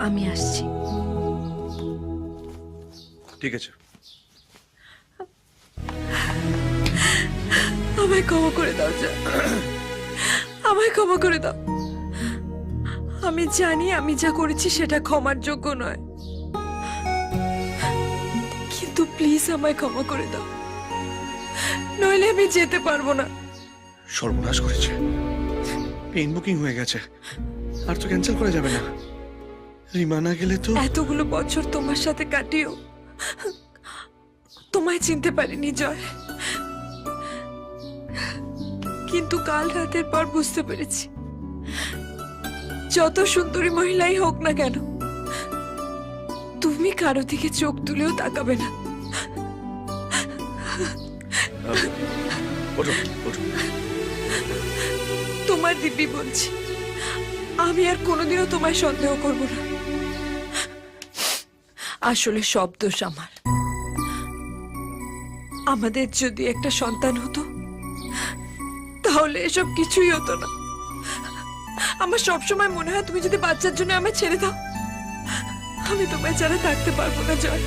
আমি আসছি। ঠিক আছে। আমায় ক্ষমা করে দাও যা। আমায় ক্ষমা করে দাও। আমি জানি আমি যা করেছি সেটা ক্ষমার যোগ্য নয়। কিন্তু প্লিজ আমায় ক্ষমা করে দাও। নইলে আমি যেতে পারব না। সর্বনাশ করেছে। পেন বুকিং হয়ে গেছে। আর তো ক্যান্সেল করা যাবে না। রিমা না গেলে তো এতগুলো বছর তোমার সাথে কাটিও তোমায় চিনতে পারিনি জয়। কিন্তু কাল রাতের পর বুঝতে পেরেছি যত সুন্দরী মহিলাই হোক না কেন তুমি কারও দিকে চোখ তুলেও তাকাবে না। তোমার দিব্যি বলছি। আমি আর কোনোদিনও তোমায় সন্দেহ করব না। আসলে সব দোষ আমার। আমাদের যদি একটা সন্তান হতো, তাহলে এসব কিছুই হতো না। আমার সবসময় মনে হয় তুমি যদি বাচ্চার জন্য আমায় ছেড়ে দাও, আমি তোমায় ছাড়া থাকতে পারব না, জয়।